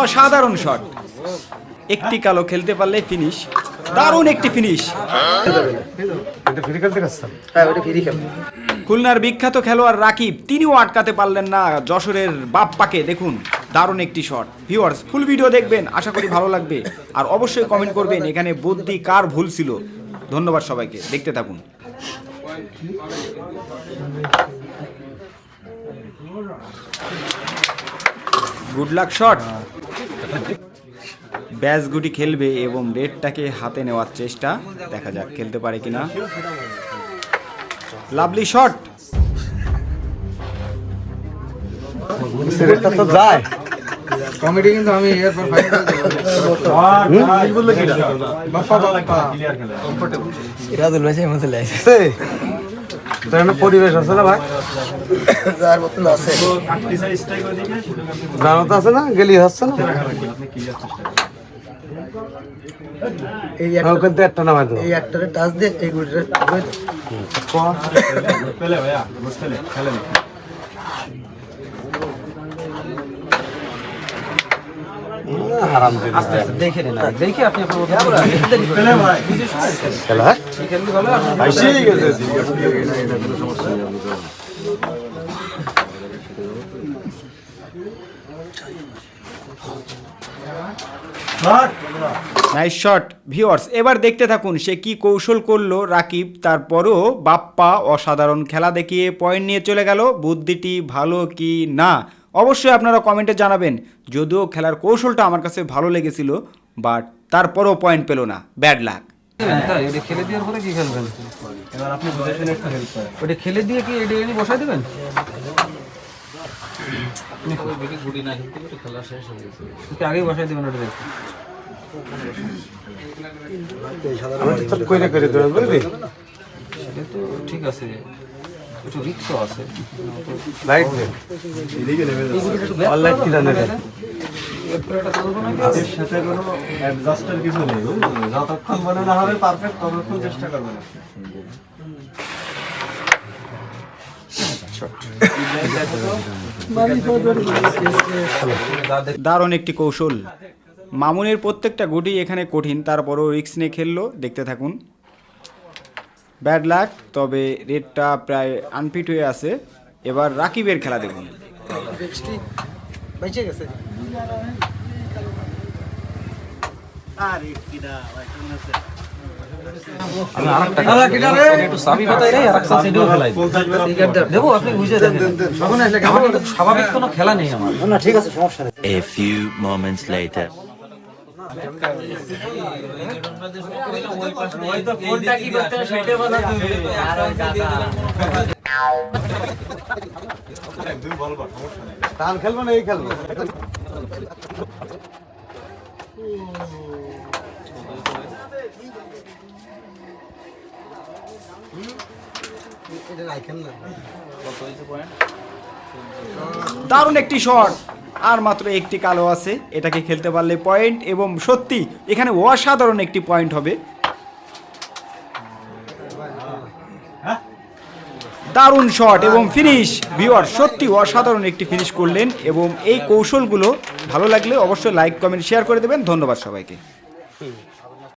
অসাধারণ শট। একটি কালো খেলতে পারলে ফিনিশ দারুণ একটি ফিনিশ হ্যাঁ খুলনার বিখ্যাত খেলোয়াড় রাকিব তিনিও আটকাতে পারলেন না যশোরের বাপ্পাকে। দেখুন দারুণ একটি শট ভিউয়ার্স ফুল ভিডিও দেখবেন আশা করি ভালো লাগবে। আর অবশ্যই কমেন্ট করবেন এখানে বুদ্ধি কার ভুল ছিল? ধন্যবাদ সবাইকে দেখতে থাকুন। গুড লাক শট ব্যাস গুটি খেলবে এবং রেডটাকে হাতে নেওয়ার চেষ্টা দেখা যাক খেলতে পারে কিনা। লাভলি শট তো যায়। কমেডি কিন্তু আমি এরপর পরিবেশ আছে না ভাই? যার মতন আছে। জানো তো আছে না? গেলি হচ্ছে না? এই আর একটা ওখান একটা নামাই দেবো। এই একটারে টাচ দিয়ে এই গুড়িটা আপনি আপনার খেলা নাইস শট ভিউয়ার্স এবার দেখতে থাকুন সে কি কৌশল করল রাকিব তারপরও বাপ্পা অসাধারণ খেলা দেখিয়ে পয়েন্ট নিয়ে চলে গেল। বুদ্ধিটি ভালো কি না? অবশ্যই আপনারা কমেন্টে জানাবেন যদিও খেলার কৌশলটা আমার কাছে ভালো লেগেছিল বাট তারপরও পয়েন্ট পেল না। ব্যাড লাক খেলে দেওয়ার পরে কি খেলবেন? এবার আপনি বুঝে শুনে একটু হেল্প করেন ওটা খেলে দিয়ে কি এটা এনে বসাই দেবেন? আগেই দেবেন ওটা ঠিক আছে। একটু রিক্সও আছে। লাইট দে অনলাইন কিনা নেবে। এরপরে এটা করব না এর সাথে কোনো অ্যাডজাস্টার কিছু নেই যতক্ষণ মনে না হবে পারফেক্ট ততক্ষণ চেষ্টা করবেন দারুণ একটি কৌশল। মামুনের প্রত্যেকটা গুটি এখানে কঠিন তারপরও রিক্স নিয়ে খেললো দেখতে থাকুন। ব্যাড লাক তবে রেডটা প্রায় আনফিট হয়ে আছে। এবার রাকিবের খেলা দেখুন। স্বাভাবিক কোনো খেলা নেই আমার। না ঠিক আছে সমস্যা নেই। টান খেলব না এই খেলব দারুণ একটি শট আর মাত্র একটি কালো আছে। এটাকে খেলতে পারলে পয়েন্ট এবং সত্যি, এখানে অসাধারণ একটি পয়েন্ট হবে। দারুণ শট এবং ফিনিশ ভিওয়ার সত্যি অসাধারণ একটি ফিনিশ করলেন এবং এই কৌশলগুলো ভালো লাগলে অবশ্যই লাইক কমেন্ট শেয়ার করে দেবেন। ধন্যবাদ সবাইকে।